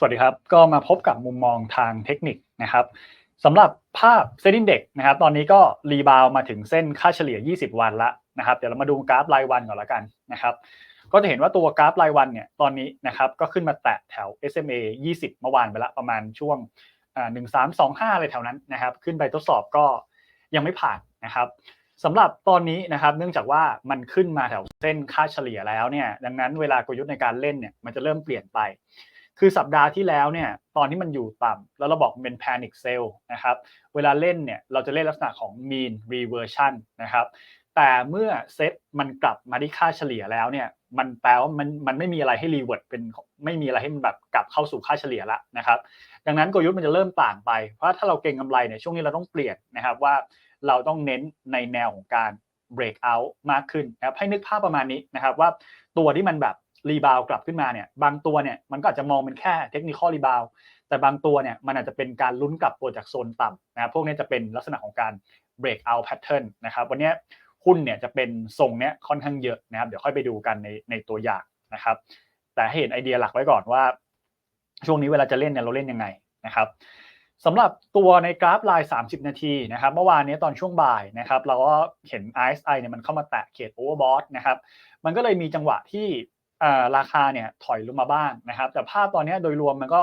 สวัสดีครับ ก็มาพบกับมุมมองทางเทคนิคนะครับสำหรับภาพเซ็นดิ้งเด็กนะครับ ตอนนี้ก็รีบาวมาถึงเส้นค่าเฉลี่ย 20 วันละนะครับ เดี๋ยวเรามาดูกราฟรายวันก่อนละกันนะครับ ก็จะเห็นว่าตัวกราฟรายวันเนี่ยตอนนี้นะครับก็ขึ้นมาแตะแถว SMA 20 เมื่อวานไปละประมาณช่วงหนึ่งสามสองห้าอะไรแถวนั้นนะครับ ขึ้นไปทดสอบก็ยังไม่ผ่านนะครับสำหรับตอนนี้นะครับเนื่องจากว่ามันขึ้นมาแถวเส้นค่าเฉลี่ยแล้วเนี่ยดังนั้นเวลากลยุทธ์ในการเล่นเนี่ยมันจะเริ่มเปลี่ยนไป คือสัปดาห์ที่แล้วเนี่ยตอนที่มันอยู่ต่ำแล้วเราบอกเป็น panic sell นะครับเวลาเล่นเนี่ยเราจะเล่นลักษณะของ mean reversion นะครับแต่เมื่อเซ็ตมันกลับมาที่ค่าเฉลี่ยแล้วเนี่ยมันแปลว่ามันมันไม่มีอะไรให้รีเวิร์ดเป็นไม่มีอะไรให้มันแบบกลับเข้าสู่ค่าเฉลี่ยละนะครับดังนั้นกลยุทธ์มันจะเริ่มต่างไป เพราะถ้าเราเก็งกำไรเนี่ยช่วงนี้เราต้องเปลี่ยนนะครับว่าเราต้องเน้นในแนวของการ break out มากขึ้นนะครับให้นึกภาพประมาณนี้นะครับว่าตัวที่มันแบบ รีบาวกลับขึ้นมาเนี่ยบางตัวเนี่ยมันก็อาจจะมองเป็นแค่เทคนิคอลรีบาวแต่บางตัวเนี่ยมันอาจจะเป็นการลุ้นกลับตัวจากโซนต่ำนะครับพวกนี้จะเป็นลักษณะของการ break out pattern นะครับวันนี้หุ้นเนี่ยจะเป็นทรงเนี้ยค่อนข้างเยอะนะครับเดี๋ยวค่อยไปดูกันในในตัวอย่างนะครับ แต่ให้เห็นไอเดียหลักไว้ก่อนว่า ช่วงนี้เวลาจะเล่นเนี่ยเราเล่นยังไงนะครับสำหรับตัวในกราฟลาย 30 นาทีนะครับเมื่อวานนี้ตอนช่วงบ่ายนะครับเราก็เห็น RSI เนี่ยมันเข้ามาแตะเขต overbought นะครับมันก็เลยมีจังหวะที่ ราคาเนี่ยถอยลงมาบ้างนะครับ แต่ภาพตอนนี้โดยรวมมันก็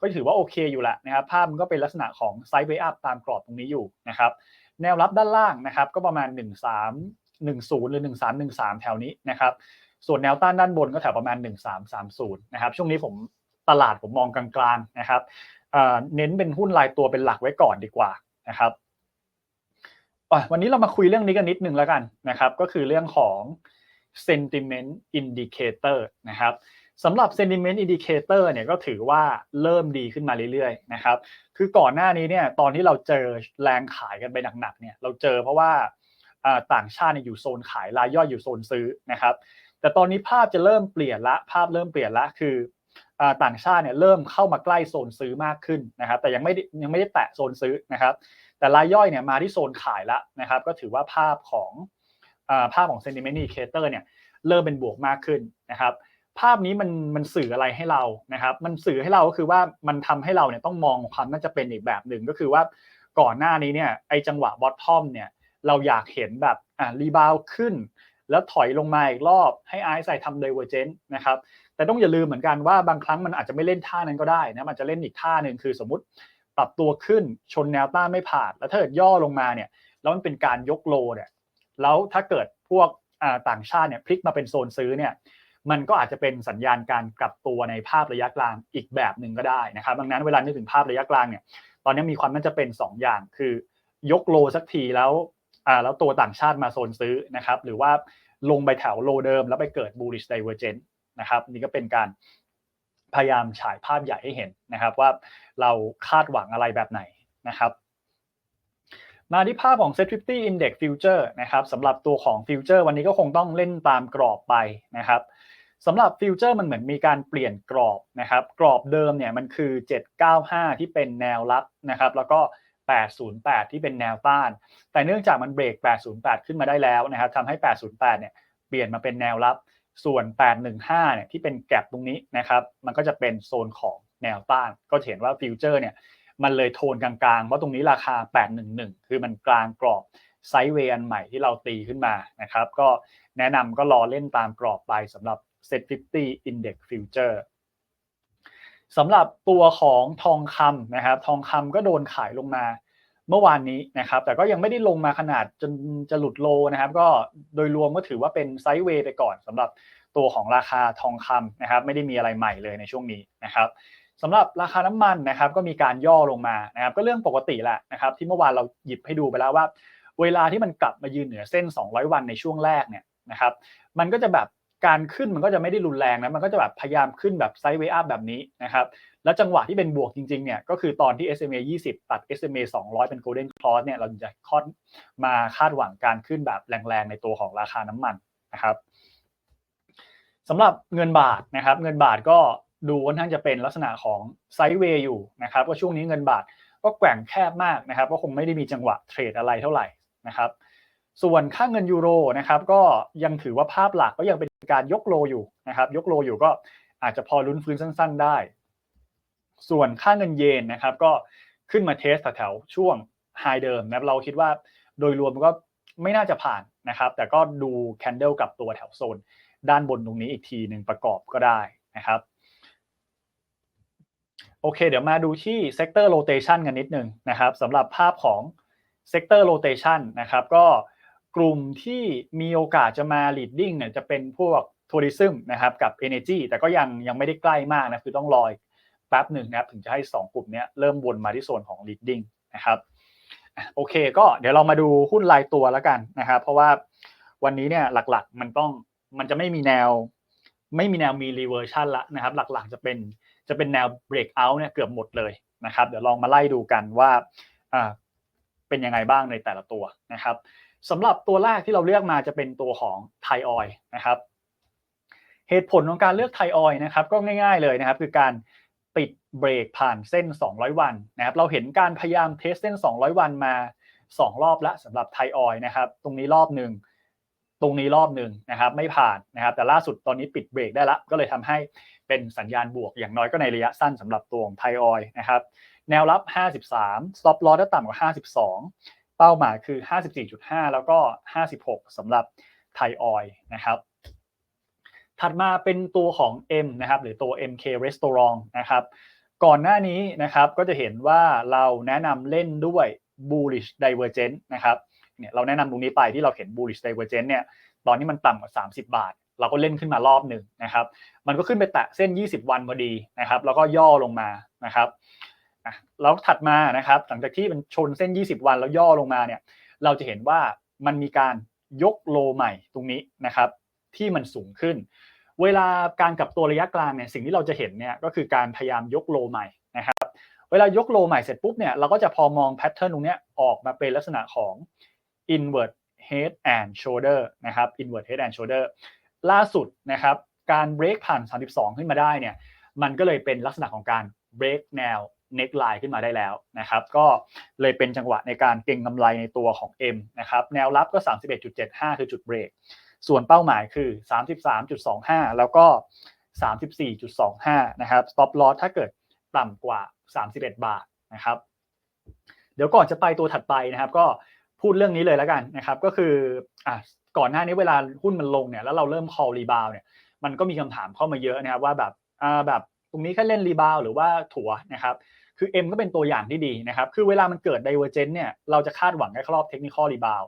ก็ถือว่าโอเคอยู่แหละนะครับ ภาพมันก็เป็นลักษณะของไซด์เวย์อัพตามกรอบตรงนี้อยู่นะครับ แนวรับด้านล่างนะครับ ก็ประมาณ 1 3 1 0 หรือ 1 3 1 3 แถวนี้นะครับ ส่วนแนวต้านด้านบนก็แถวประมาณ 1 3 3 0 นะครับ ช่วงนี้ผมตลาดผมมองกลางๆนะครับเน้นเป็นหุ้นรายตัวเป็นหลักไว้ก่อนดีกว่านะครับวันนี้เรามาคุยเรื่องนี้กันนิดนึงแล้วกันนะครับ ก็คือเรื่องของ sentiment indicator นะครับสำหรับ sentiment indicator เนี่ยก็ถือว่าเริ่มดีขึ้นมาเรื่อยๆนะครับ คือก่อนหน้านี้เนี่ยตอนที่เราเจอแรงขายกันไปหนักๆเนี่ยเราเจอเพราะว่าต่างชาติอยู่โซนขายรายย่อยอยู่โซนซื้อนะครับ แต่ตอนนี้ภาพจะเริ่มเปลี่ยนละภาพเริ่มเปลี่ยนละคือต่างชาติเนี่ยเริ่มเข้ามาใกล้โซนซื้อมากขึ้นนะครับ แต่ยังไม่ยังไม่ได้แตะโซนซื้อนะครับ แต่รายย่อยเนี่ยมาที่โซนขายละนะครับ ก็ถือว่าภาพของ ภาพของ sentiment indicator เนี่ยเริ่มเป็นบวกมากขึ้นนะครับภาพนี้มันมันสื่ออะไรให้เรานะครับมันสื่อให้เราก็คือว่ามันทำให้เราเนี่ยต้องมองความน่าจะเป็นอีกแบบหนึ่งก็คือว่าก่อนหน้านี้เนี่ยไอจังหวะบอททอมเนี่ยเราอยากเห็นแบบอ่ารีบาวขึ้น แล้วถอยลงมาอีกรอบให้ไอซ์ใส่ทำเดเวอร์เจนนะครับแต่ต้องอย่าลืมเหมือนกันว่าบางครั้งมันอาจจะไม่เล่นท่านั้นก็ได้นะมันจะเล่นอีกท่าหนึ่งคือสมมติปรับตัวขึ้นชนแนวต้านไม่ผ่าน แล้วถ้าเกิดย่อลงมาเนี่ยแล้วมันเป็นการยกโลเนี่ย แล้วถ้าเกิดพวกต่างชาติเนี่ยพลิกมาเป็นโซนซื้อเนี่ยมันก็อาจจะเป็นสัญญาณการกลับตัวในภาพระยะกลางอีกแบบหนึ่งก็ได้นะครับดังนั้นเวลานึกถึงภาพระยะกลางเนี่ยตอนนี้มีความน่าจะเป็น 2 อย่างคือยกโลสักทีแล้วอ่าแล้วตัวต่างชาติมาโซนซื้อนะครับหรือว่าลงไปแถวโลเดิมแล้วไปเกิด bullish divergence นะครับนี่ก็เป็นการพยายามฉายภาพใหญ่ให้เห็นนะครับว่าเราคาดหวังอะไรแบบไหนนะครับ มาที่ภาพของ Set 50 Index Future นะครับสำหรับตัวของ Future วันนี้ก็คงต้องเล่นตามกรอบไปนะครับสำหรับ Future มันเหมือนมีการเปลี่ยนกรอบนะครับกรอบเดิมเนี่ยมันคือ 795 ที่เป็นแนวรับนะครับแล้วก็ 808 ที่เป็นแนวต้าน แต่เนื่องจากมันเบรก 808 ขึ้นมาได้แล้วนะครับทำให้ 808 เนี่ยเปลี่ยนมาเป็นแนวรับส่วน 815 เนี่ยที่เป็นแกลบตรงนี้นะครับมันก็จะเป็นโซนของแนวต้าน ก็เห็นว่าฟิวเจอร์เนี่ย มันเลยโทนกลางๆ เพราะตรงนี้ราคา 811 คือมันกลางกรอบไซด์เวย์อันใหม่ที่เราตีขึ้นมานะครับ ก็แนะนำก็รอเล่นตามกรอบไปสำหรับ Set 50 Index Future สำหรับตัวของทองคำนะครับ ทองคำก็โดนขายลงมาเมื่อวานนี้นะครับ แต่ก็ยังไม่ได้ลงมาขนาดจนจะหลุดโลนะครับ ก็โดยรวมก็ถือว่าเป็นไซด์เวย์ไปก่อนสำหรับตัวของราคาทองคำนะครับ ไม่ได้มีอะไรใหม่เลยในช่วงนี้นะครับ สำหรับราคาน้ำมันนะครับก็มีการย่อลงมานะครับก็เรื่องปกติแหละนะครับที่เมื่อวานเราหยิบให้ดูไปแล้วว่า เวลาที่มันกลับมายืนเหนือเส้น 200 วันในช่วงแรกเนี่ยนะครับมันก็จะแบบการขึ้นมันก็จะไม่ได้รุนแรงนะมันก็จะแบบพยายามขึ้นแบบไซด์เวย์อัพแบบนี้นะครับแล้วจังหวะที่เป็นบวกจริงๆเนี่ยก็คือตอนที่ SMA 20 ตัด SMA 200 เป็น Golden Cross เนี่ยเราจะคอดมาคาดหวังการขึ้นแบบแรงๆ ในตัวของราคาน้ำมันนะครับสำหรับเงินบาทนะครับเงินบาทก็ ดูค่อนข้างจะเป็นลักษณะของไซด์เวย์อยู่นะครับว่าช่วงนี้เงินบาทก็แกว่งแคบมากนะครับก็คงไม่ได้มีจังหวะเทรดอะไรเท่าไหร่นะครับส่วนค่าเงินยูโรนะครับก็ยังถือว่าภาพหลักก็ยังเป็นการยกโลอยู่นะครับยกโลอยู่ก็อาจจะพอลุ้นฟื้นสั้น ๆ ได้ ส่วนค่าเงินเยนนะครับก็ขึ้นมาเทสแถวๆช่วงไฮเดิมนะเราคิดว่าโดยรวมก็ไม่น่าจะผ่านนะครับ แต่ก็ดูแคนเดลกับตัวแถวโซน ด้านบนตรงนี้อีกทีหนึ่งประกอบก็ได้นะครับ โอเค เดี๋ยวมาดูที่ sector rotation กันนิดนึงนะครับสำหรับภาพของ sector rotation นนะครับก็กลุ่มที่มีโอกาสจะมา leading เนี่ยจะเป็นพวก tourism นะครับกับ energy แต่ก็ยังยังไม่ได้ใกล้มากนะคือต้องรอยแป๊บหนึ่งนะครับถึงจะให้ 2 กลุ่มนี้เริ่มวนมาที่โซนของ leading นะครับโอเคก็เดี๋ยวเรามาดูหุ้นรายตัวแล้วกันนะครับเพราะว่าวันนี้เนี่ยหลักๆมันต้องมันจะไม่มีแนว ไม่มีแนวมี reversion ละนะครับหลักๆจะเป็น จะเป็นแนว breakout เนี่ยเกือบหมดเลยนะครับ เดี๋ยวลองมาไล่ดูกันว่าเป็นยังไงบ้างในแต่ละตัวนะครับสำหรับตัวแรกที่เราเลือกมาจะเป็นตัวของไทออยนะครับ เหตุผลของการเลือกไทออยนะครับ ก็ง่าย ๆเลยนะครับ คือการปิดเบรกผ่านเส้น 200 วันนะครับ เราเห็นการพยายามเทสเส้น 200 วันมา 2 รอบแล้วสำหรับไทออยนะครับ ตรงนี้รอบหนึ่งตรงนี้รอบหนึ่งนะครับ ไม่ผ่านนะครับ แต่ล่าสุดตอนนี้ปิดเบรกได้ละก็เลยทำให้ เป็นสัญญาณบวกอย่างน้อยก็ในระยะสั้นสำหรับตัวของไทยออยนะครับแนวรับ 53 stop loss ถ้าต่ำกว่า 52 เป้าหมายคือ 54.5 แล้วก็ 56สำหรับไทยออยนะครับถัดมาเป็นตัวของ M นะครับหรือตัว MK Restaurant นะครับก่อนหน้านี้นะครับก็จะเห็นว่าเราแนะนำเล่นด้วย bullish divergence นะครับเนี่ยเราแนะนำตรงนี้ไปที่เราเห็น bullish divergence เนี่ยตอนนี้มันต่ำกว่า 30 บาท เราก็เล่นขึ้นมารอบหนึ่งนะครับ มันก็ขึ้นไปแตะเส้น 20 วันพอดีนะครับ แล้วก็ย่อลงมานะครับแล้วถัดมานะครับ หลังจากที่มันชนเส้น 20 วันแล้วย่อลงมาเนี่ย เราจะเห็นว่ามันมีการยกโลใหม่ตรงนี้นะครับ ที่มันสูงขึ้น เวลาการกลับตัวระยะกลางเนี่ยสิ่งที่เราจะเห็นเนี่ยก็คือการพยายามยกโลใหม่นะครับ เวลายกโลใหม่เสร็จปุ๊บเนี่ยเราก็จะพอมองแพทเทิร์นตรงนี้ออกมาเป็นลักษณะของ invert head and shoulder นะครับ invert head and shoulder ล่าสุดนะครับการ break ผ่าน 32 ขึ้นมาได้เนี่ยมันก็เลยเป็นลักษณะของการ break แนว neck line ขึ้นมาได้แล้วนะครับก็เลยเป็นจังหวะในการเก็งกำไรในตัวของ M นะครับแนวรับก็ 31.75 คือจุดเบรก ส่วนเป้าหมายคือ 33.25 แล้วก็ 34.25 นะครับ stop loss ถ้าเกิดต่ำกว่า 31 บาทนะครับเดี๋ยวก่อนจะไปตัวถัดไปนะครับ ก็พูดเรื่องนี้เลยแล้วกันนะครับ ก็คืออะ ก่อนหน้านี้เวลาหุ้นมันลงเนี่ยแล้วเราเริ่ม call rebound เนี่ยมันก็มีคำถามเข้ามาเยอะนะครับว่าแบบอ่าแบบตรงนี้แค่เล่นรีบาวหรือว่าถัวนะครับคือ M ก็เป็นตัวอย่างที่ดีนะครับคือเวลามันเกิด divergence เนี่ยเราจะคาดหวังแค่รอบเทคนิคอลรีบาว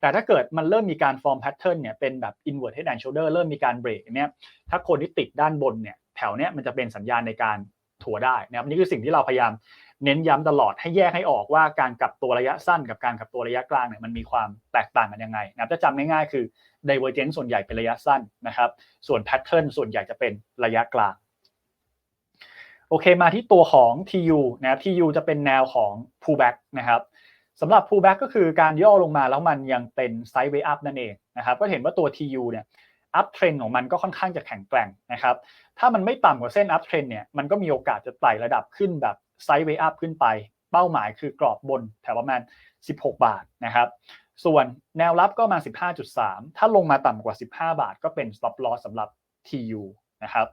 แต่ถ้าเกิดมันเริ่มมีการ form pattern เนี่ยเป็นแบบ invert head and shoulder เริ่มมีการเบรกเนี่ยถ้าคนที่ติดด้านบนเนี่ยแถวเนี้ยมันจะเป็นสัญญาณในการถัวได้นะครับนี่คือสิ่งที่เราพยายาม เน้นย้ำตลอดให้แยกให้ออกว่าการกลับตัวระยะสั้นกับการกลับตัวระยะกลางเนี่ยมันมีความแตกต่างกันยังไงนะครับถ้าจำง่ายๆคือ divergence ส่วนใหญ่เป็นระยะสั้นนะครับ ส่วน pattern ส่วนใหญ่จะเป็นระยะกลางโอเคมาที่ตัวของ TU นะครับ TU จะเป็นแนวของ pullback นะครับสำหรับ pullback ก็คือการย่อลงมาแล้วมันยังเป็น sideway up นั่นเองนะครับก็เห็นว่าตัว TU เนี่ย up trend ของมันก็ค่อนข้างจะแข็งแกร่งนะครับ ถ้ามันไม่ต่ำกว่าเส้น up trend เนี่ยมันก็มีโอกาสจะไต่ระดับขึ้นแบบ sideway up ขึ้นไป เป้าหมายคือกรอบบนแถวประมาณ 16 บาทนะครับ ส่วนแนวรับก็มา 15.3 ถ้าลงมาต่ำกว่า 15 บาท ก็เป็น stop loss สำหรับ TU นะครับ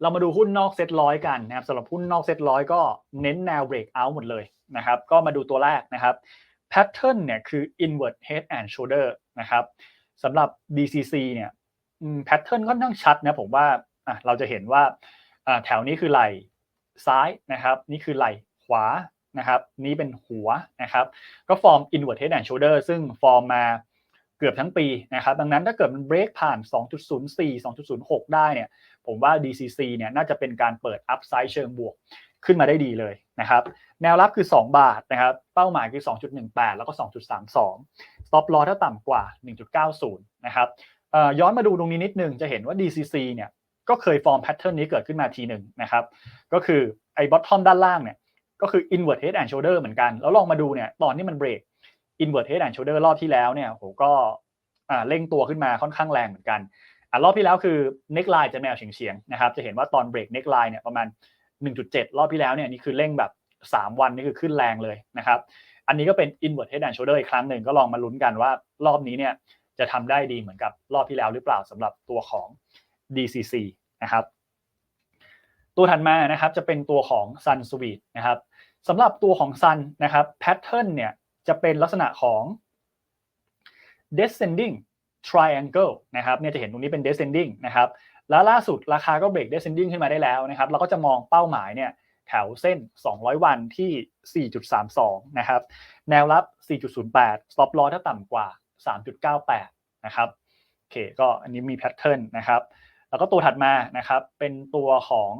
เรามาดูหุ้นนอกเซ็ตร้อยกันนะครับสำหรับหุ้นนอกเซ็ตร้อยก็เน้นแนวเบรกเอาท์หมดเลยนะครับ ก็มาดูตัวแรกนะครับแพทเทิร์นเนี่ยคือ invert head and shoulder นะครับสำหรับ DCC เนี่ยแพทเทิร์นค่อนข้างชัดนะผมว่าเราจะเห็นว่าแถวนี้คือไหล ซ้ายนะครับ นี่คือไหล่ขวานะครับ นี้เป็นหัวนะครับ ก็ฟอร์ม invert head and shoulder ซึ่งฟอร์มมาเกือบทั้งปีนะครับ ดังนั้นถ้าเกิดมันเบรกผ่าน 2.04 2.06 ได้เนี่ย ผมว่า DCC เนี่ยน่าจะเป็นการเปิดอัพไซด์เชิงบวกขึ้นมาได้ดีเลยนะครับ แนวรับคือ 2 บาทนะครับ เป้าหมายคือ 2.18 แล้วก็ 2.32 stop loss ถ้าต่ำกว่า 1.90 นะครับย้อนมาดูตรงนี้นิดนึงจะเห็นว่า DCC เนี่ย ก็เคยฟอร์มแพทเทิร์นนี้เกิดขึ้นมาทีหนึ่งนะครับ ก็คือไอ้ bottom ด้านล่างเนี่ยก็คือ invert head and shoulder เหมือนกัน แล้วลองมาดูเนี่ยตอนที่มันเบรก invert head and shoulder รอบที่แล้วเนี่ยโหก็เร่งตัวขึ้นมาค่อนข้างแรงเหมือนกันอ่รอบที่แล้วคือ neck line จะแนวเฉียงๆนะครับจะเห็นว่าตอนเบรก neck line เนี่ยประมาณ 1.7 รอบที่แล้วเนี่ยนี่คือเร่งแบบ 3 วันนี่คือขึ้นแรงเลยนะครับอันนี้ก็เป็น invert head and shoulder อีกครั้งหนึ่งก็ลองมาลุ้นกันว่ารอบนี้เนี่ยจะทำได้ดีเหมือนกับรอบที่แล้วหรือเปล่าสำหรับตัวของ DCC นะครับ ตัวถัดมานะครับจะเป็นตัวของ Sun Suite นะครับสำหรับตัวของ Sun นะครับ pattern เนี่ยจะเป็นลักษณะของ descending triangle นะครับเนี่ยจะเห็นตรงนี้เป็น descending นะครับแล้วล่าสุดราคาก็เบรก descending ขึ้นมาได้แล้วนะครับเราก็จะมองเป้าหมายเนี่ยแถวเส้น 200 วันที่ 4.32 นะครับ แนวรับ 4.08 stop loss ถ้าต่ำกว่า 3.98 นะครับ โอเค ก็อันนี้มีแพทเทิร์นนะครับ แล้วก็ตัวถัดมานะครับ เป็นตัวของ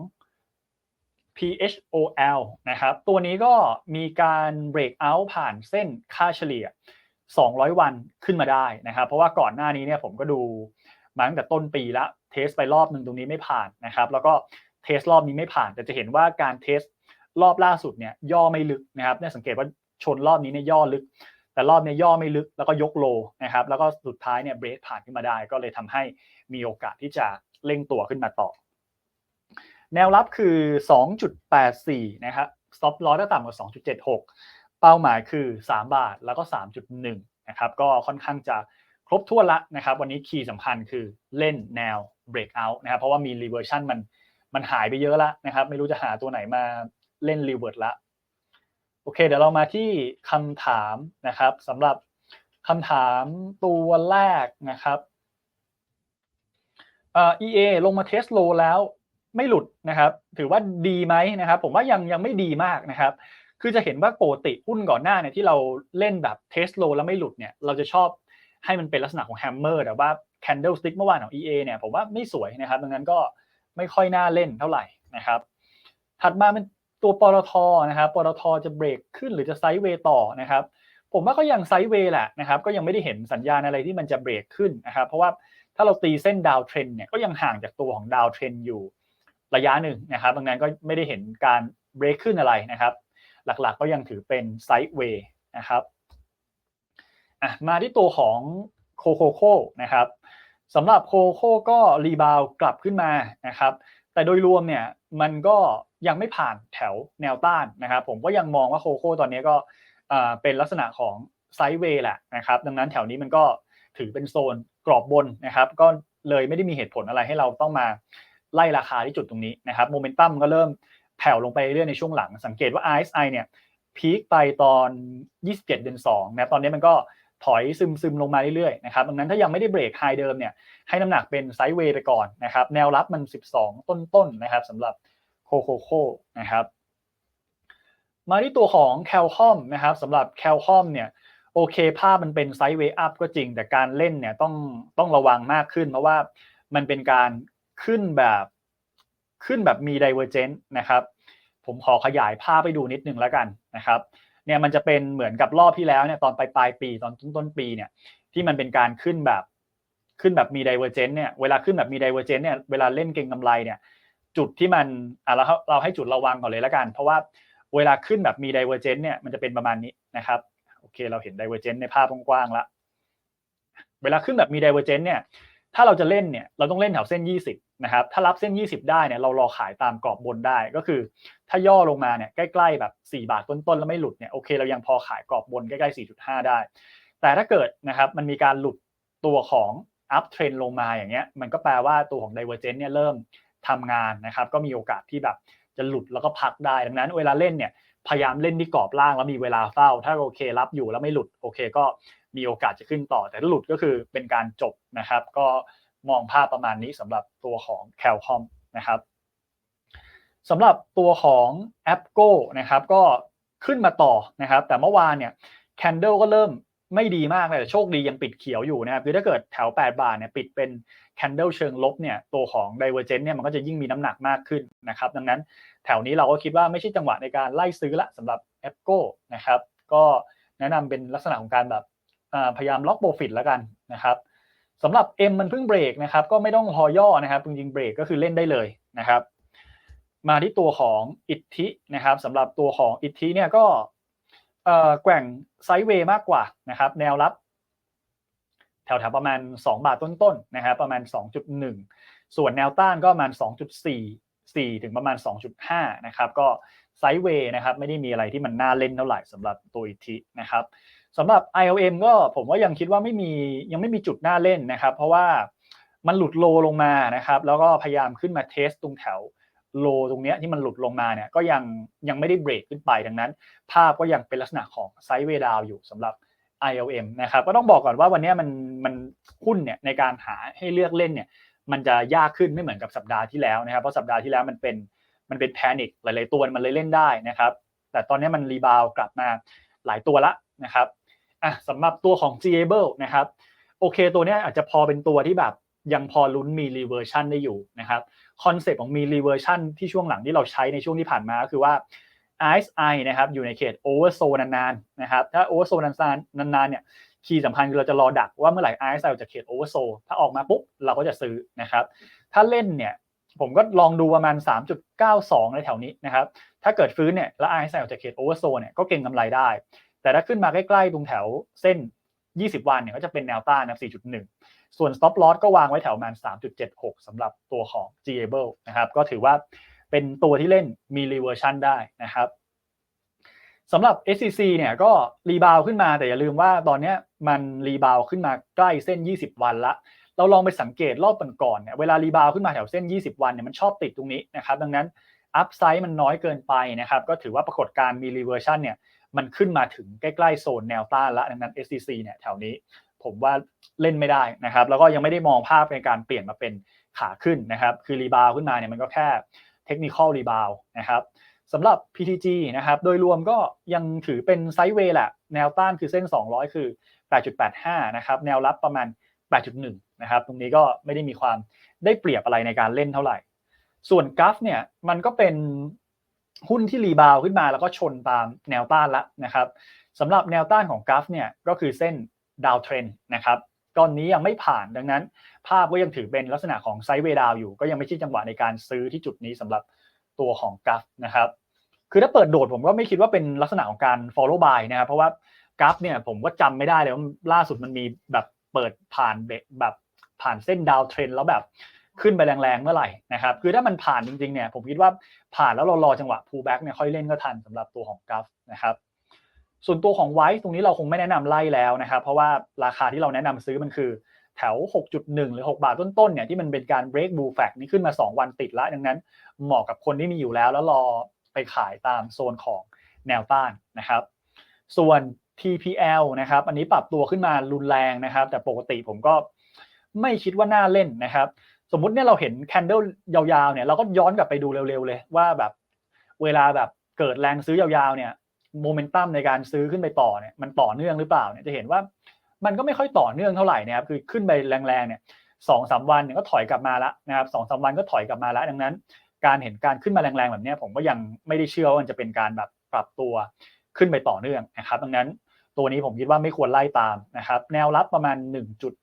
PHOL นะครับ ตัวนี้ก็มีการ break out ผ่านเส้นค่าเฉลี่ย 200 วันขึ้นมาได้นะครับ เพราะว่าก่อนหน้านี้เนี่ยผมก็ดูมาตั้งแต่ต้นปีละเทสไปรอบหนึ่งตรงนี้ไม่ผ่านนะครับ แล้วก็เทสรอบนี้ไม่ผ่าน แต่จะเห็นว่าการเทสรอบล่าสุดเนี่ยย่อไม่ลึกนะครับเนี่ยสังเกตว่าชนรอบนี้เนี่ยย่อลึก แต่รอบนี้ย่อไม่ลึกแล้วก็ยกโลนะครับ แล้วก็สุดท้ายเนี่ยเบรกผ่านขึ้นมาได้ ก็เลยทำให้มีโอกาสที่จะ เร่งตัวขึ้นมาต่อ แนวรับคือ 2.84 นะครับ stop loss ถ้าต่ำกว่า 2.76 เป้าหมายคือ 3 บาทแล้วก็ 3.1 นะครับ ก็ค่อนข้างจะครบถ้วนละนะครับ วันนี้คีย์สำคัญคือเล่นแนว breakout นะครับ เพราะว่ามี reversion มันมันหายไปเยอะแล้วนะครับ ไม่รู้จะหาตัวไหนมาเล่น revert ละ โอเค เดี๋ยวเรามาที่คำถามนะครับสำหรับคำถามตัวแรกนะครับ เอ่อ EA ลงมาเทสโลแล้วไม่หลุดนะครับ ถือว่าดีไหมนะครับ ผมว่ายังยังไม่ดีมากนะครับ คือจะเห็นว่าปกติหุ้นก่อนหน้าเนี่ยที่เราเล่นแบบเทสโลแล้วไม่หลุดเนี่ย เราจะชอบให้มันเป็นลักษณะของแฮมเมอร์แต่ว่า candlestick เมื่อวานของ EA เนี่ยผมว่าไม่สวยนะครับ ดังนั้นก็ไม่ค่อยน่าเล่นเท่าไหร่นะครับ ถัดมาเป็นตัวปตทนะครับปตทจะเบรกขึ้นหรือจะไซด์เวย์ต่อนะครับ ผมว่าก็ยังไซด์เวย์แหละนะครับ ก็ยังไม่ได้เห็นสัญญาณอะไรที่มันจะเบรกขึ้นนะครับ เพราะว่า ถ้าเราตีเส้นดาวเทรนเนี่ยก็ยังห่างจากตัวของดาวเทรนอยู่ระยะหนึ่งนะครับดังนั้นก็ไม่ได้เห็นการเบรกขึ้นอะไรนะครับ หลักๆก็ยังถือเป็นไซด์เวย์นะครับมาที่ตัวของโคโคโคนะครับสำหรับโคโคก็รีบาวกลับขึ้นมานะครับ แต่โดยรวมเนี่ยมันก็ยังไม่ผ่านแถวแนวต้านนะครับ ผมก็ยังมองว่าโคโค่ตอนนี้ก็เป็นลักษณะของไซด์เวย์แหละนะครับ ดังนั้นแถวนี้มันก็ ถือเป็นโซนกรอบบนนะครับ ก็เลยไม่ได้มีเหตุผลอะไรให้เราต้องมาไล่ราคาที่จุดตรงนี้นะครับโมเมนตัมก็เริ่มแผ่วลงไปเรื่อยในช่วงหลัง สังเกตว่า RSI เนี่ยพีคไปตอน 27 เดือน2นะตอนนี้มันก็ถอยซึมซึมลงมาเรื่อยๆนะครับดังนั้นถ้ายังไม่ได้เบรกไฮเดิมเนี่ยให้น้ำหนักเป็นไซด์เวย์ไปก่อนนะครับ แนวรับมัน 12 ต้นๆนะครับสำหรับโคโคโคนะครับ มาที่ตัวของแคลคอมนะครับสำหรับแคลคอมเนี่ย โอเคภาพมันเป็นไซด์เวอัพก็จริง แต่การเล่นเนี่ยต้องต้องระวังมากขึ้น เพราะว่ามันเป็นการขึ้นแบบขึ้นแบบมี divergent นะครับ ผมขอขยายภาพไปดูนิดนึงแล้วกันนะครับเนี่ยมันจะเป็นเหมือนกับรอบที่แล้วเนี่ยตอนปลายปลายปีตอนต้นต้นปีเนี่ยที่มันเป็นการขึ้นแบบขึ้นแบบมี divergent เนี่ยเวลาขึ้นแบบมี divergent เนี่ยเวลาเล่นเก็งกำไรเนี่ยจุดที่มันอะเราเราให้จุดระวังก่อนเลยแล้วกัน เพราะว่าเวลาขึ้นแบบมี divergent เนี่ยมันจะเป็นประมาณนี้นะครับ อเค เราเห็น divergent ในภาพกว้างๆละเวลาขึ้นแบบมี divergent เนี่ย ถ้าเราจะเล่นเนี่ยเราต้องเล่นแถวเส้น 20 นะครับ ถ้ารับเส้น 20 ได้เนี่ยเรารอขายตามกรอบบนได้ก็คือ ถ้าย่อลงมาเนี่ยใกล้ๆแบบ 4 บาทต้นๆแล้วไม่หลุดเนี่ยโอเคเรายังพอขายกรอบบนใกล้ๆ 4.5 ได้ แต่ถ้าเกิดนะครับมันมีการหลุดตัวของอัพเทรนลงมาอย่างเงี้ยมันก็แปลว่าตัวของ Divergent เนี่ยเริ่มทำงานนะครับ ก็มีโอกาสที่แบบจะหลุดแล้วก็พักได้ดังนั้น เวลาเล่นเนี่ย พยายามเล่นที่กรอบล่างแล้วมีเวลาเฝ้า ถ้าโอเครับอยู่แล้วไม่หลุดโอเค ก็มีโอกาสจะขึ้นต่อ แต่ถ้าหลุดก็คือเป็นการจบนะครับ ก็มองภาพประมาณนี้สำหรับตัวของแคลคอมนะครับสำหรับตัวของแอปโกนะครับก็ขึ้นมาต่อนะครับ แต่เมื่อวานเนี่ยแคนเดลก็เริ่มไม่ดีมากเลยแต่โชคดียังปิดเขียวอยู่นะครับคือถ้าเกิดแถว 8 บาทเนี่ยปิดเป็นแคนเดลเชิงลบเนี่ยตัวของ Divergent เนี่ยมันก็จะยิ่งมีน้ำหนักมากขึ้นนะครับ ดังนั้น แถวนี้เราก็คิดว่าไม่ใช่จังหวะในการไล่ซื้อละสำหรับแอปโก้นะครับ ก็แนะนำเป็นลักษณะของการแบบพยายามล็อกโปรฟิตแล้วกันนะครับสำหรับ M มันเพิ่งเบรกนะครับ ก็ไม่ต้องรอย่อนะครับจริงๆเบรกก็คือเล่นได้เลยนะครับ มาที่ตัวของอิทธินะครับสำหรับตัวของอิทธิเนี่ยก็แกว่งไซด์เวย์มากกว่านะครับ แนวรับ แถวๆประมาณ 2 บาทต้นๆนะครับ ประมาณ 2.1 ส่วนแนวต้านก็ประมาณ 2.4 4 ถึงประมาณ 2.5 นะครับ ก็ไซด์เวย์นะครับ ไม่ได้มีอะไรที่มันน่าเล่นเท่าไหร่สำหรับตัวอิทธินะครับสำหรับ ILM ก็ผมว่ายังคิดว่าไม่มียังไม่มีจุดน่าเล่นนะครับ เพราะว่ามันหลุดโลลงมานะครับ แล้วก็พยายามขึ้นมาเทสตรงแถวโลตรงเนี้ยที่มันหลุดลงมาเนี่ยก็ยังยังไม่ได้เบรกขึ้นไปดังนั้น ภาพก็ยังเป็นลักษณะของไซด์เวดาวอยู่สำหรับ ILM นะครับก็ต้องบอกก่อนว่าวันนี้มันมันหุ้นเนี่ยในการหาให้เลือกเล่นเนี่ย มันจะยากขึ้นไม่เหมือนกับสัปดาห์ที่แล้วนะครับ เพราะสัปดาห์ที่แล้วมันเป็นมันเป็นแพนิคหลาย ๆ ตัวมันเลยเล่นได้นะครับ แต่ตอนนี้มันรีบาวกลับมาหลายตัวละนะครับอะสำหรับตัวของ g a b l e นะครับโอเคตัวนี้อาจจะพอเป็นตัวที่แบบยังพอลุ้นมี reversion ได้อยู่นะครับคอนเซปต์ของมี reversion ที่ช่วงหลังที่เราใช้ในช่วงที่ผ่านมาก็คือว่า RSI นะครับอยู่ในเขต oversold นานๆนะครับถ้า oversold นานๆนานๆเนี่ยคีย์สำคัญคือเราจะรอดักว่าเมื่อไหร่ RSI ออกจากเขต oversold ถ้าออกมาปุ๊บเราก็จะซื้อนะครับถ้าเล่นเนี่ยผมก็ลองดูประมาณ 3.92 ในแถวนี้นะครับ ถ้าเกิดฟื้นเนี่ยแล้ว RSI ออกจากเขต oversold เนี่ยก็เก่งกำไรได้ แต่ถ้าขึ้นมาใกล้ๆตรงแถวเส้น 20 วันเนี่ยก็จะเป็นแนวต้านนะ4.1 ส่วน stop loss ก็วางไว้แถวประมาณ 3.76สำหรับตัวของ g a b l e นะครับ ก็ถือว่า เป็นตัวที่เล่นมี reversion ได้นะครับสำหรับ SCC เนี่ยก็รีบาวขึ้นมาแต่อย่าลืมว่าตอนนี้มันรีบาวขึ้นมาใกล้เส้น 20 วันละ เราลองไปสังเกตรอบก่อนๆเนี่ยเวลารีบาวขึ้นมาแถวเส้น 20 วันเนี่ยมันชอบติดตรงนี้นะครับดังนั้นอัพไซด์มันน้อยเกินไปนะครับก็ถือว่าปรากฏการมี reversion เนี่ยมันขึ้นมาถึงใกล้ๆโซนแนวต้านละดังนั้น SCC เนี่ยแถวนี้ผมว่าเล่นไม่ได้นะครับแล้วก็ยังไม่ได้มองภาพในการเปลี่ยนมาเป็นขาขึ้นนะครับคือรีบาวขึ้นมาเนี่ยมันก็แค่ เทคนิคอลรีบาวนะครับสำหรับ PTG นะครับโดยรวมก็ยังถือเป็นไซด์เวย์แหละ แนวต้านคือเส้น 200 คือ 8.85 นะครับ แนวรับประมาณ 8.1 นะครับ ตรงนี้ก็ไม่ได้มีความได้เปรียบอะไรในการเล่นเท่าไหร่ ส่วนกราฟเนี่ยมันก็เป็นหุ้นที่รีบาวขึ้นมาแล้วก็ชนตามแนวต้านละนะครับสำหรับแนวต้านของกราฟเนี่ยก็คือเส้นดาวเทรนนะครับ ก้อนนี้ยังไม่ผ่านดังนั้น ภาพก็ยังถือเป็นลักษณะของไซด์เวดาวอยู่ ก็ยังไม่ใช่จังหวะในการซื้อที่จุดนี้สำหรับตัวของกราฟนะครับ คือถ้าเปิดโดดผมก็ไม่คิดว่าเป็นลักษณะของการ follow by นะครับ เพราะว่ากราฟเนี่ยผมก็จำไม่ได้เลยว่าล่าสุดมันมีแบบเปิดผ่านแบบผ่านเส้นดาวเทรนแล้วแบบขึ้นไปแรงๆเมื่อไหร่นะครับ คือถ้ามันผ่านจริงๆเนี่ยผมคิดว่าผ่านแล้วเรารอจังหวะ pullback เนี่ยค่อยเล่นก็ทันสำหรับตัวของกราฟนะครับ ส่วนตัวของไวท์ตรงนี้เราคงไม่แนะนำไล่แล้วนะครับ เพราะว่าราคาที่เราแนะนำซื้อมันคือแถว 6.1 หรือ 6 บาทต้นๆเนี่ยที่มันเป็นการ break bull flag นี่ขึ้นมา 2 วันติดล้วดังนั้นเหมาะกับคนที่มีอยู่แล้ว แล้วรอไปขายตามโซนของแนวต้านนะครับ ส่วน TPL นะครับ อันนี้ปรับตัวขึ้นมารุนแรงนะครับ แต่ปกติผมก็ไม่คิดว่าน่าเล่นนะครับ สมมุติเนี่ยเราเห็นแคนเดลยาวๆเนี่ยเราก็ย้อนกลับไปดูเร็วๆเลยว่าแบบเวลาแบบเกิดแรงซื้อยาวๆเนี่ย โมเมนตัมในการซื้อขึ้นไปต่อเนี่ยมันต่อเนื่องหรือเปล่าเนี่ยจะเห็นว่ามันก็ไม่ค่อยต่อเนื่องเท่าไหร่นะครับคือขึ้นไปแรงๆเนี่ยสองสามวันเนี่ยก็ถอยกลับมาแล้วนะครับสองสาวันก็ถอยกลับมาแล้วดังนั้น การเห็นการขึ้นมาแรงๆแบบนี้ผมก็ยังไม่ได้เชื่อว่ามันจะเป็นการแบบปรับตัวขึ้นไปต่อเนื่องนะครับดังนั้นตัวนี้ผมคิดว่าไม่ควรไล่ตามนะครับ แนวรับประมาณ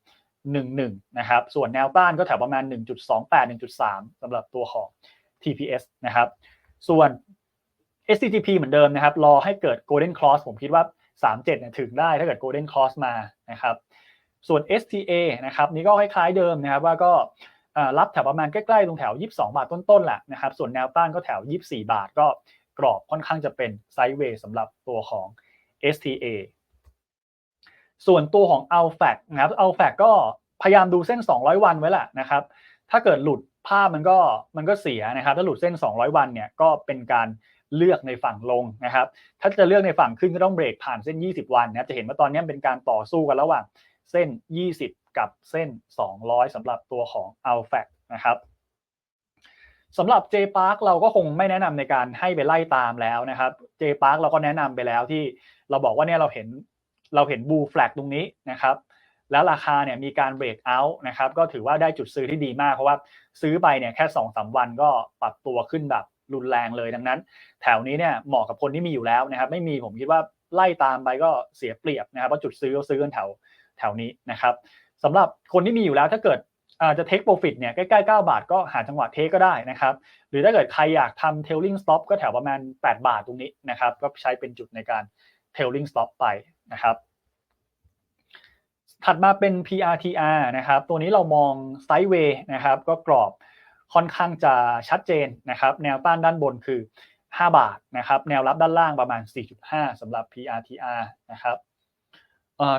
1.11 นะครับ ส่วนแนวต้านก็แถวประมาณ 1.28 1.3สำหรับตัวของ TPS นะครับ ส่วน SCTP เหมือนเดิมนะครับ รอให้เกิด Golden Cross ผมคิดว่า 37เนี่ยถึงได้ถ้าเกิด Golden Cross มานะครับส่วน STA นะครับนี่ก็คล้ายๆเดิมนะครับว่าก็รับแถวประมาณใกล้ๆตรงแถว 22 บาทต้นๆแหละนะครับส่วนแนวต้านก็แถว 24 บาทก็กรอบค่อนข้างจะเป็นไซด์เวย์สำหรับตัวของ STA ส่วนตัวของ a l f a นะครับ a l f a ก็พยายามดูเส้น 200 วันไว้แหละนะครับ ถ้าเกิดหลุดภาพมันก็มันก็เสียนะครับ ถ้าหลุดเส้น 200 วันเนี่ยก็เป็นการ เลือกในฝั่งลงนะครับ ถ้าจะเลือกในฝั่งขึ้นก็ต้องเบรกผ่านเส้น 20 วันนะจะเห็นว่าตอนนี้เป็นการต่อสู้กันระหว่างเส้น 20 กับเส้น 200สำหรับตัวของ a l f a นะครับสำหรับ J Park เราก็คงไม่แนะนำในการให้ไปไล่ตามแล้วนะครับ J Park เราก็แนะนำไปแล้วที่เราบอกว่าเนี่ยเราเห็นเราเห็นบูแฟลกตรงนี้นะครับแล้วราคาเนี่ยมีการเบรกเอาท์นะครับก็ถือว่าได้จุดซื้อที่ดีมาก เพราะว่าซื้อไปเนี่ยแค่2อสวันก็ปรับตัวขึ้นแบบ รุนแรงเลยดังนั้น แถวนี้เนี่ยเหมาะกับคนที่มีอยู่แล้วนะครับ ไม่มีผมคิดว่าไล่ตามไปก็เสียเปรียบนะครับเพราะจุดซื้อก็ซื้อกันแถวแถวนี้นะครับสำหรับคนที่มีอยู่แล้วถ้าเกิดจะเทคโปรฟิตเนี่ยใกล้ๆ 9 บาทก็หาจังหวะเทคก็ได้นะครับ หรือถ้าเกิดใครอยากทำ tailing stop ก็แถวประมาณ 8 บาทตรงนี้นะครับ ก็ใช้เป็นจุดในการ tailing stop ไปนะครับถัดมาเป็น PRTR นะครับ ตัวนี้เรามองไซด์เวย์นะครับ ก็กรอบ ค่อนข้างจะชัดเจนนะครับแนวต้านด้านบนคือ 5 บาทนะครับแนวรับด้านล่างประมาณ 4.5สำหรับ PRTR นะครับ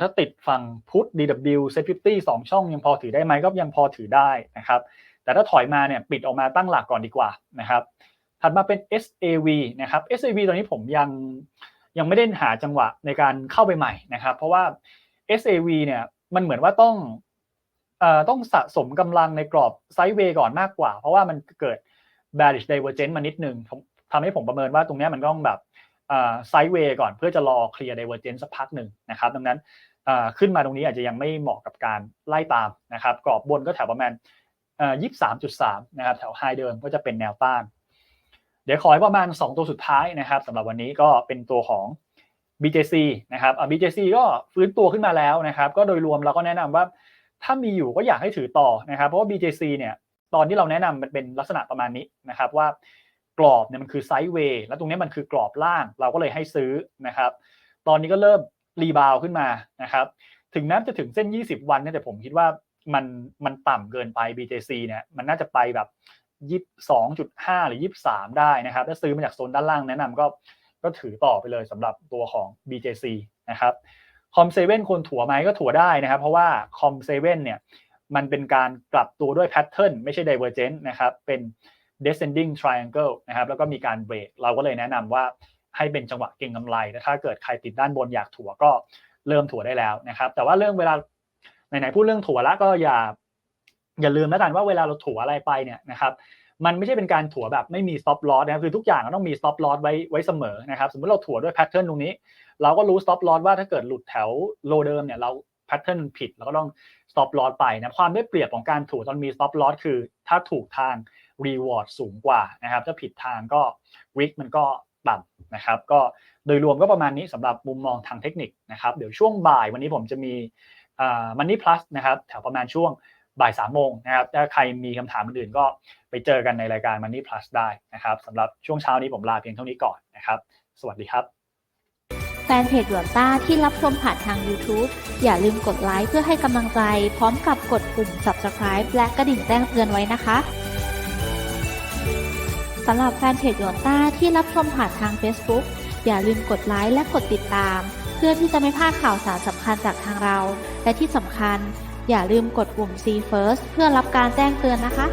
ถ้าติดฝั่งพุท DW Set 50 2 ช่องยังพอถือได้ไหมก็ยังพอถือได้นะครับแต่ถ้าถอยมาเนี่ยปิดออกมาตั้งหลักก่อนดีกว่านะครับถัดมาเป็น SAV นะครับ SAV ตอนนี้ผมยังยังไม่ได้หาจังหวะในการเข้าไปใหม่นะครับ เพราะว่า SAV เนี่ยมันเหมือนว่าต้อง ต้องสะสมกำลังในกรอบไซด์เวย์ก่อนมากกว่า เพราะว่ามันเกิด bearish divergence มานิดนึงทำให้ผมประเมินว่าตรงนี้มันต้องแบบไซด์เวย์ก่อนเพื่อจะรอเคลียร์ divergence สักพักหนึ่งนะครับ ดังนั้นขึ้นมาตรงนี้อาจจะยังไม่เหมาะกับการไล่ตามนะครับ กรอบบนก็แถวประมาณยี่สิบสามจุดสามนะครับแถวไฮเดิมก็จะเป็นแนวต้าน เดี๋ยวขอให้ประมาณ 2 ตัวสุดท้ายนะครับสำหรับวันนี้ก็เป็นตัวของ BJC นะครับ BJC ก็ฟื้นตัวขึ้นมาแล้วนะครับ ก็โดยรวมเราก็แนะนำว่า ถ้ามีอยู่ก็อยากให้ถือต่อนะครับ เพราะว่า BJC เนี่ยตอนที่เราแนะนำมันเป็นลักษณะประมาณนี้นะครับว่ากรอบเนี่ยมันคือไซด์เวย์แล้วตรงนี้มันคือกรอบล่าง เราก็เลยให้ซื้อนะครับ ตอนนี้ก็เริ่มรีบาวขึ้นมานะครับ ถึงแม้จะถึงเส้น 20 วันเนี่ยแต่ผมคิดว่ามันมันต่ำเกินไป BJC เนี่ยมันน่าจะไปแบบ22.5หรือ23ได้นะครับถ้าซื้อมาจากโซนด้านล่างแนะนำก็ก็ถือต่อไปเลยสำหรับตัวของ BJC นะครับ คอมเซเว่นควรถัวไหมก็ถัวได้นะครับ เพราะว่าคอมเซเว่นเนี่ยมันเป็นการกลับตัวด้วยแพทเทิร์นไม่ใช่ divergent นะครับ เป็น descending triangle นะครับ แล้วก็มีการเบรกเราก็เลยแนะนำว่าให้เป็นจังหวะเก็งกำไรแต่ถ้าเกิดใครติดด้านบนอยากถัวก็เริ่มถัวได้แล้วนะครับ แต่ว่าเรื่องเวลาไหนๆพูดเรื่องถัวแล้วก็อย่าอย่าลืมแล้วกันว่าเวลาเราถัวอะไรไปเนี่ยนะครับ มันไม่ใช่เป็นการถัวแบบไม่มี stop loss นะครับคือทุกอย่างต้องมี stop loss ไว้ไว้เสมอนะครับสมมติเราถัวด้วยแพทเทิร์นตรงนี้ เราก็รู้ stop loss ว่าถ้าเกิดหลุดแถวโลเดิมเนี่ยเราแพทเทิร์นผิดเราก็ต้อง stop loss ไปนะความได้เปรียบของการถัวตอนมี stop loss คือ ถ้าถูกทาง reward สูงกว่านะครับถ้าผิดทางก็ risk มันก็ต่ำนะครับ ก็โดยรวมก็ประมาณนี้สำหรับมุมมองทางเทคนิคนะครับ เดี๋ยวช่วงบ่ายวันนี้ผมจะมีมันนี่ plus นะครับแถวประมาณช่วง บ่ายสามโมงนะครับถ้าใครมีคำถามอื่นๆก็ไปเจอกันในรายการ Money Plus ได้นะครับสำหรับช่วงเช้านี้ผมลาเพียงเท่านี้ก่อนนะครับ สวัสดีครับแฟนเพจหยวนต้าที่รับชมผ่านทาง YouTube อย่าลืมกดไลค์เพื่อให้กำลังใจ พร้อมกับกดปุ่ม Subscribe และกระดิ่งแจ้งเตือนไว้นะคะสำหรับแฟนเพจหยวนต้าที่รับชมผ่านทาง Facebook อย่าลืมกดไลค์และกดติดตาม เพื่อที่จะไม่พลาดข่าวสารสำคัญจากทางเรา และที่สำคัญ อย่าลืมกดปุ่ม See First เพื่อรับการแจ้งเตือนนะคะ